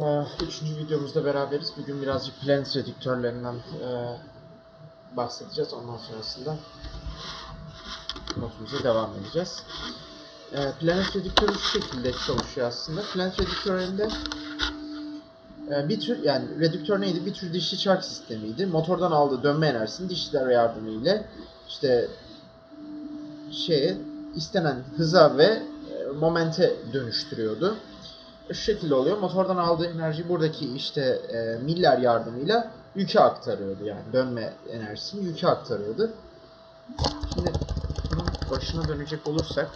Ee, Üçüncü videomuzda beraberiz. Bugün birazcık Planet redüktörlerinden e, bahsedeceğiz. Ondan sonrasında notumuza devam edeceğiz. Planet redüktörü şu şekilde çalışıyor aslında. Planet redüktöründe e, bir tür yani redüktör neydi? Bir tür dişli çark sistemiydi. Motordan aldığı dönme enerjisini dişliler yardımıyla işte şeye istenen hıza ve e, momente dönüştürüyordu şu şekilde oluyor. Motordan aldığı enerji buradaki işte e, miller yardımıyla yüke aktarıyordu. Yani dönme enerjisini yüke aktarıyordu. Şimdi bunun başına dönecek olursak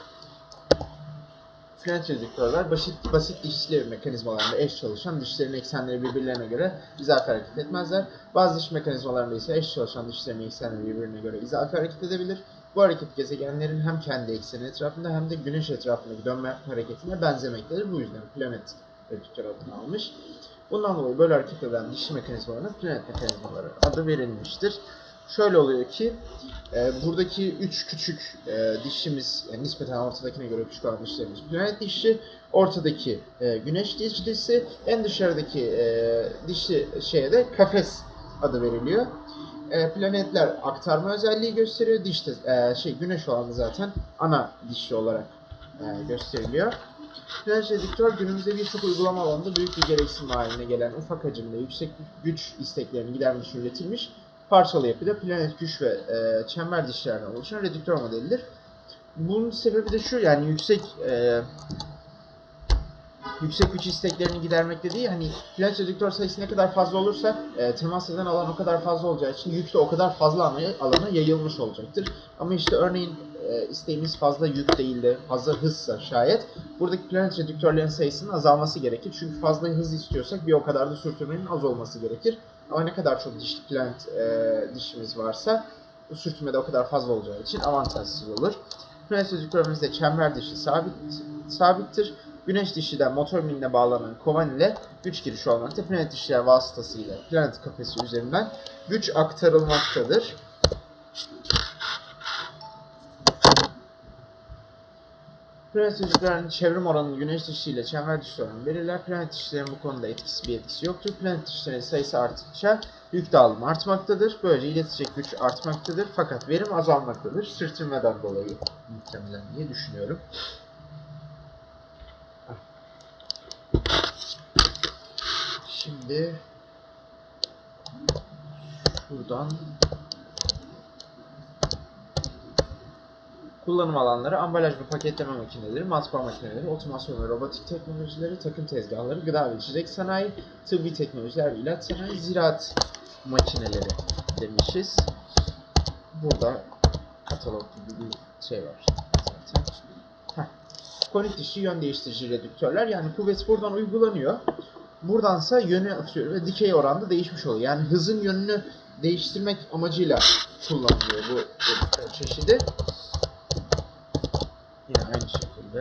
French redüktörler basit, basit dişli mekanizmalarında eş çalışan dişlerin eksenleri birbirlerine göre izafi hareket etmezler. Bazı diş mekanizmalarında ise eş çalışan dişlerin eksenleri birbirine göre izafi hareket edebilir. Bu hareket gezegenlerin hem kendi ekseni etrafında hem de güneş etrafındaki dönme hareketine benzemektedir. Bu yüzden planet redüktör adını almış. Bundan dolayı böyle hareket eden dişli mekanizmalarına planet mekanizmaları adı verilmiştir. Şöyle oluyor ki e, buradaki üç küçük e, dişimiz yani nispeten ortadakine göre küçük olan dişlerimiz planet dişi, ortadaki e, güneş dişlisi, en dışarıdaki e, dişli şeye de kafes adı veriliyor. E, planetler aktarma özelliği gösteriyor. Diş e, şey güneş olan da zaten ana dişli olarak e, gösteriliyor. Flash redüktör günümüzde birçok uygulama alanında büyük bir gereksinim haline gelen ufak hacimde yüksek güç isteklerini gidermek için üretilmiş parçalı yapıda planet güç ve e, çember dişlerden oluşan redüktör modelidir. Bunun sebebi de şu yani yüksek e, yüksek güç isteklerini gidermekte değil hani planet redüktör sayısı ne kadar fazla olursa e, temas eden alan o kadar fazla olacağı için yük de o kadar fazla alana, alana yayılmış olacaktır. Ama işte örneğin e, isteğimiz fazla yük değil de fazla hızsa şayet buradaki planet redüktörlerin sayısının azalması gerekir. Çünkü fazla hız istiyorsak bir o kadar da sürtünmenin az olması gerekir. Ama ne kadar çok dişli planet e, dişimiz varsa sürtünme de o kadar fazla olacağı için avantajsız olur. Planet redüktörümüzde çember dişi sabit, sabittir. Güneş dişiden motor miline bağlanan kovan ile güç girişi olmakta. Planet dişler vasıtasıyla planet kafesi üzerinden güç aktarılmaktadır. Planet dişlerin çevrim oranını güneş dişiyle çember dişli oranı belirler. Planet dişlerin bu konuda etkisi bir etkisi yoktur. Planet dişlerin sayısı arttıkça yük dağılımı artmaktadır. Böylece iletecek güç artmaktadır. Fakat verim azalmaktadır. Sürtünmeden dolayı muhtemelen diye düşünüyorum. Şimdi şuradan Kullanım alanları ambalaj ve paketleme makineleri, matbaa makineleri, otomasyon ve robotik teknolojileri, takım tezgahları, gıda ve içecek sanayi, tıbbi teknolojiler ve ilaç sanayi, ziraat makineleri demişiz. Burada katalog gibi bir şey var. Konik dişli yön değiştirici redüktörler yani kuvvet buradan uygulanıyor. Buradansa yönü atıyor ve dikey oranda değişmiş oluyor. Yani hızın yönünü değiştirmek amacıyla kullanılıyor bu çeşidi. Yine aynı şekilde.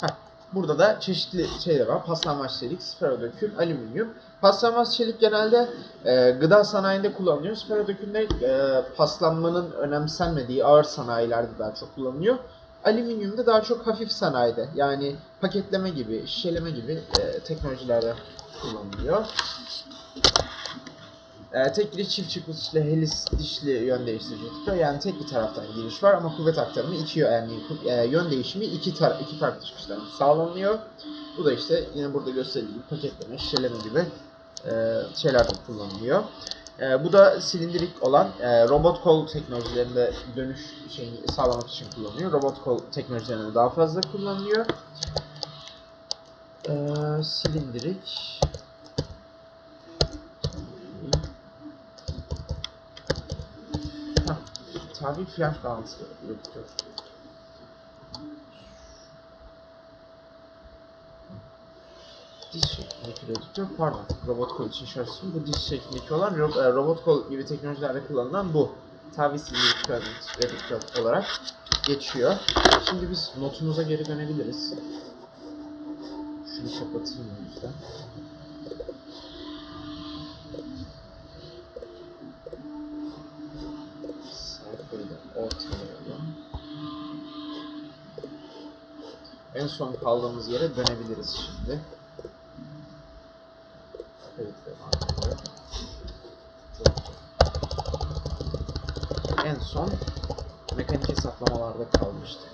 Heh, burada da çeşitli şeyler var. Paslanmaz çelik, sferodökül, alüminyum. Paslanmaz çelik genelde e, gıda sanayinde kullanılıyor. Sferodökül e, paslanmanın önemsenmediği ağır sanayilerde daha çok kullanılıyor. Alüminyum da daha çok hafif sanayide yani paketleme gibi, şişeleme gibi e, teknolojilerde kullanılıyor. E, tek giriş çift çıkışlı helis dişli yön değiştirici tutuyor. Yani tek bir taraftan giriş var ama kuvvet aktarımı iki yani e, yön değişimi iki tar iki farklı çıkıştan sağlanıyor. Bu da işte yine burada gösterildiği paketleme, şişeleme gibi e, şeylerde kullanılıyor. E, bu da silindirik olan e, robot kol teknolojilerinde dönüş şeyini sağlamak için kullanılıyor. Robot kol teknolojilerinde daha fazla kullanılıyor. E, silindirik tabi fiyat bağlantısı üretiyor. Diş şeklindeki redüktör, pardon, robot kol için şarjı bu diş şeklindeki olan e, robot kol gibi teknolojilerde kullanılan bu. Silindirik redüktör olarak geçiyor. Şimdi biz notumuza geri dönebiliriz. Şunu kapatayım o yüzden. En son kaldığımız yere dönebiliriz şimdi. En son mekanik hesaplamalarda kalmıştık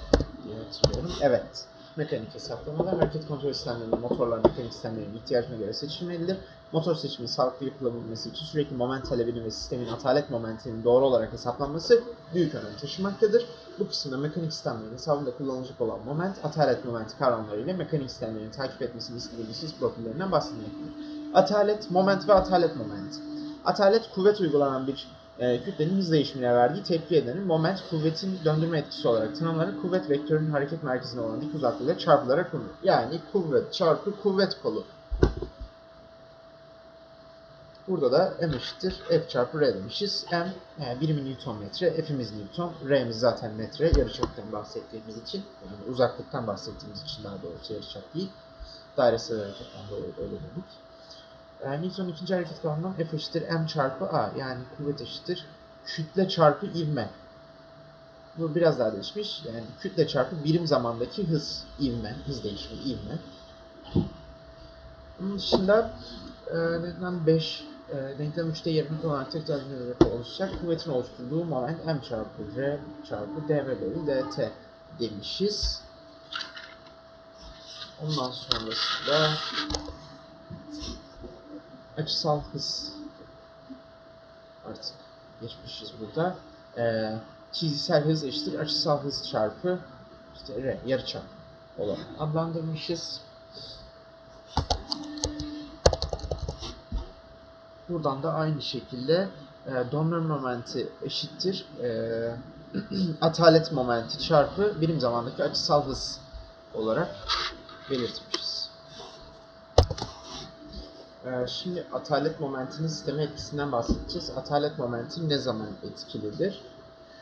diye hatırlıyorum. Evet. Mekanik hesaplamalar hareket kontrol sistemlerinin motorlar mekanik sistemlerinin ihtiyacına göre seçilmelidir. Motor seçimi sağlıklı yapılabilmesi için sürekli moment talebinin ve sistemin atalet momentinin doğru olarak hesaplanması büyük önem taşımaktadır. Bu kısımda mekanik sistemlerin hesabında kullanılacak olan moment, atalet momenti kavramlarıyla mekanik sistemlerin takip istediğimiz hız profillerinden bahsedilmektedir. Atalet, moment ve atalet moment. Atalet kuvvet uygulanan bir e, kütlenin hız değişimine verdiği tepki edenin moment kuvvetin döndürme etkisi olarak tanımlanır. Kuvvet vektörünün hareket merkezine olan dik uzaklığıyla çarpılarak bulunur. Yani kuvvet çarpı kuvvet kolu. Burada da m eşittir f çarpı r demişiz. m yani birimi Newton metre, f'imiz Newton, r'miz zaten metre. Yarıçaptan bahsettiğimiz için, yani uzaklıktan bahsettiğimiz için daha doğrusu yarıçap değil. Dairesel hareketten dolayı öyle dedik. E, Newton'un ikinci hareket kanunundan F eşittir m çarpı a yani kuvvet eşittir kütle çarpı ivme. Bu biraz daha değişmiş. Yani kütle çarpı birim zamandaki hız, ivme, hız değişimi, ivme. Bunun dışında e, denklem 5, e, denklem 3'te yerine olarak tekrar bir oluşacak. Kuvvetin oluşturduğu moment m çarpı r çarpı dv bölü dt demişiz. Ondan sonrasında açısal hız artık geçmişiz burada. Ee, çizgisel hız eşittir açısal hız çarpı işte r yarıçap olarak adlandırmışız. Buradan da aynı şekilde e, donma momenti eşittir e, atalet momenti çarpı birim zamandaki açısal hız olarak belirtmişiz. Ee, Şimdi atalet momentinin sisteme etkisinden bahsedeceğiz. Atalet momenti ne zaman etkilidir?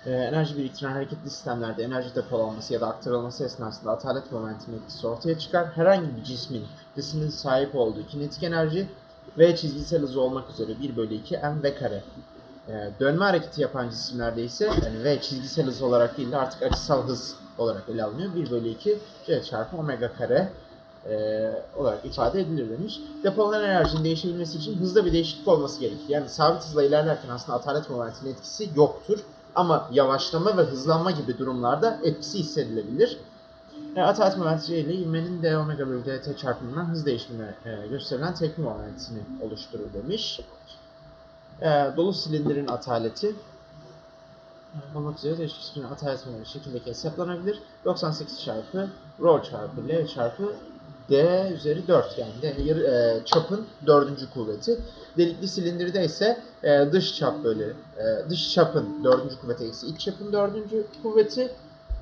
Ee, enerji biriktiren hareketli sistemlerde enerji depolanması ya da aktarılması esnasında atalet momentinin etkisi ortaya çıkar. Herhangi bir cismin kütlesinin sahip olduğu kinetik enerji ve çizgisel hızı olmak üzere 1 bölü 2 m v kare. Ee, dönme hareketi yapan cisimlerde ise yani v çizgisel hız olarak değil de artık açısal hız olarak ele alınıyor. 1 bölü 2 c çarpı omega kare e, olarak ifade edilir demiş. Depolanan enerjinin değişebilmesi için hızda bir değişiklik olması gerekir. Yani sabit hızla ilerlerken aslında atalet momentinin etkisi yoktur. Ama yavaşlama ve hızlanma gibi durumlarda etkisi hissedilebilir. E, atalet momenti ile ivmenin d omega bölü dt çarpımından hız değişimine e, gösterilen tepki momentini oluşturur demiş. E, dolu silindirin ataleti olmak üzere değişik isminin atalet şekildeki hesaplanabilir. 98 çarpı rho çarpı l çarpı D üzeri 4 yani de, yarı- e, çapın dördüncü kuvveti. Delikli silindirde ise e, dış çap bölü e, dış çapın dördüncü kuvveti eksi iç çapın dördüncü kuvveti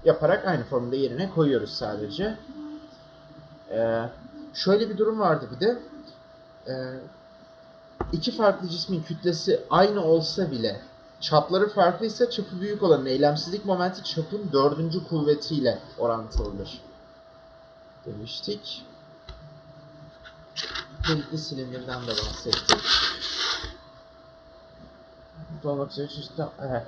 yaparak aynı formülde yerine koyuyoruz sadece. E, şöyle bir durum vardı bir de. E, iki farklı cismin kütlesi aynı olsa bile çapları farklıysa çapı büyük olanın eylemsizlik momenti çapın dördüncü kuvvetiyle orantılıdır demiştik. Delikli silindirden de bahsettik. Dolmak çeşitli... Evet.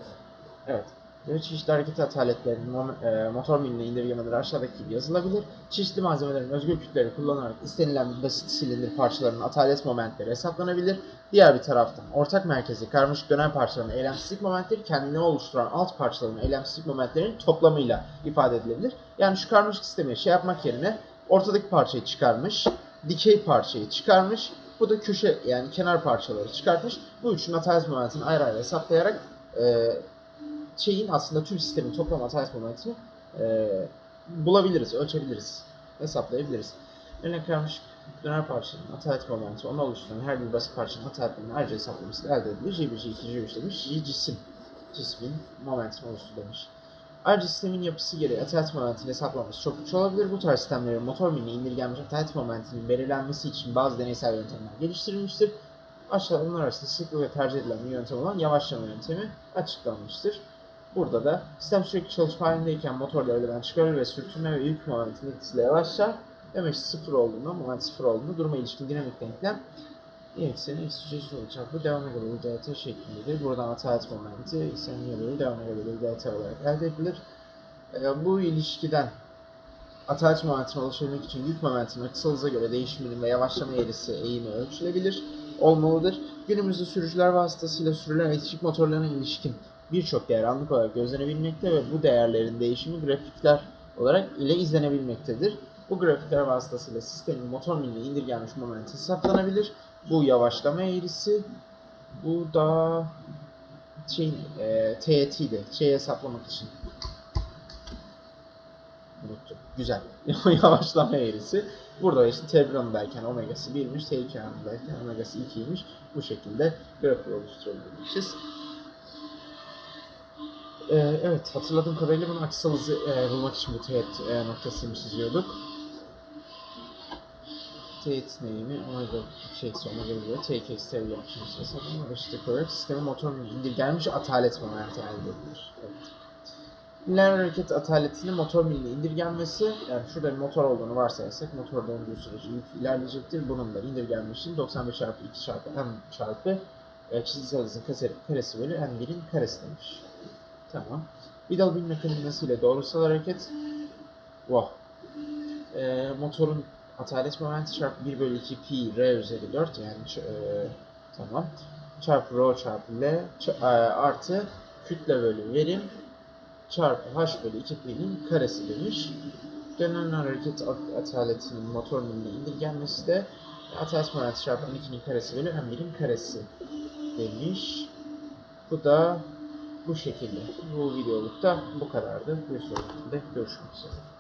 Evet. Böyle çeşitli hareket ataletlerinin e, motor miline indirgemeleri aşağıdaki gibi yazılabilir. Çeşitli malzemelerin özgür kütleleri kullanarak istenilen basit silindir parçalarının atalet momentleri hesaplanabilir. Diğer bir taraftan ortak merkezi karmaşık dönen parçaların eylemsizlik momentleri kendini oluşturan alt parçaların eylemsizlik momentlerinin toplamıyla ifade edilebilir. Yani şu karmaşık sistemi şey yapmak yerine ortadaki parçayı çıkarmış, dikey parçayı çıkarmış, bu da köşe yani kenar parçaları çıkartmış. Bu üçünün atalet momentini ayrı ayrı hesaplayarak e, şeyin aslında tüm sistemin toplam atalet momentini e, bulabiliriz, ölçebiliriz, hesaplayabiliriz. Örnek karmaşık döner parçanın atalet momenti, onu oluşturan her bir basit parçanın atalet momentini ayrıca hesaplaması elde edilir. J1, J2, J3 demiş. J cisim, cismin momentini oluştur demiş. Ayrıca sistemin yapısı gereği atalet momentini hesaplaması çok güç olabilir. Bu tarz sistemlerin motor miline indirgenmiş atalet momentinin belirlenmesi için bazı deneysel yöntemler geliştirilmiştir. Aşağıda bunlar arasında sıklıkla tercih edilen bir yöntem olan yavaşlama yöntemi açıklanmıştır. Burada da sistem sürekli çalışma halindeyken motor devreden çıkarır ve sürtünme ve yük momentinin etkisiyle yavaşlar. Demek sıfır olduğunda, moment sıfır olduğunda duruma ilişkin dinamik denklem ekseni eksi c çarpı çarpı devam bölü dt şeklindedir. Buradan atalet momenti ekseni y bölü devam bölü dt olarak elde edilir. E, bu ilişkiden atalet momentine ulaşabilmek için yük momentinin hıza göre değişiminin ve yavaşlama eğrisi eğimi ölçülebilir. olmalıdır. Günümüzde sürücüler vasıtasıyla sürülen elektrik motorlarına ilişkin birçok değer anlık olarak gözlenebilmekte ve bu değerlerin değişimi grafikler olarak ile izlenebilmektedir. Bu grafikler vasıtasıyla sistemin motor miline indirgenmiş momenti hesaplanabilir. Bu yavaşlama eğrisi. Bu da şey, e, TYT'ydi. Şeyi hesaplamak için. Unuttum. Güzel. Yavaşlama eğrisi. Burada işte T1 anındayken omegası 1'miş, T2 anındayken omegası 2'ymiş. Bu şekilde grafik oluşturabilmişiz. Ee, evet, hatırladığım kadarıyla bunu açısal hızı e, bulmak için bu teğet e, noktasını çiziyorduk. Teğet neyimi? Omega şey omega göre T2 stereo yapmışız hesabını eşitlik olarak sistemi motorun indirgenmiş atalet momenti elde edilir. Evet. Lineer hareket ataletinin motor miline indirgenmesi, yani şurada bir motor olduğunu varsayarsak motor döndüğü sürece yük ilerleyecektir. Bunun da indirgenmişin 95 çarpı 2 çarpı m çarpı e, çizgisel hızın kare- karesi bölü m1'in karesi demiş. Tamam. Vidal-Bin mekanizması ile doğrusal hareket wow. E, motorun atalet momenti çarpı 1 bölü 2 pi r üzeri 4 yani e, tamam. Çarpı rho çarpı l ç- e, artı kütle bölü verim çarpı h bölü 2 pi'nin karesi demiş. Dönen hareket at- ataletinin motor miline indirgenmesi de atalet momenti çarpı 12'nin karesi bölü m1'in karesi demiş. Bu da bu şekilde. Bu videolukta bu kadardı. Bir sonrakinde görüşmek üzere.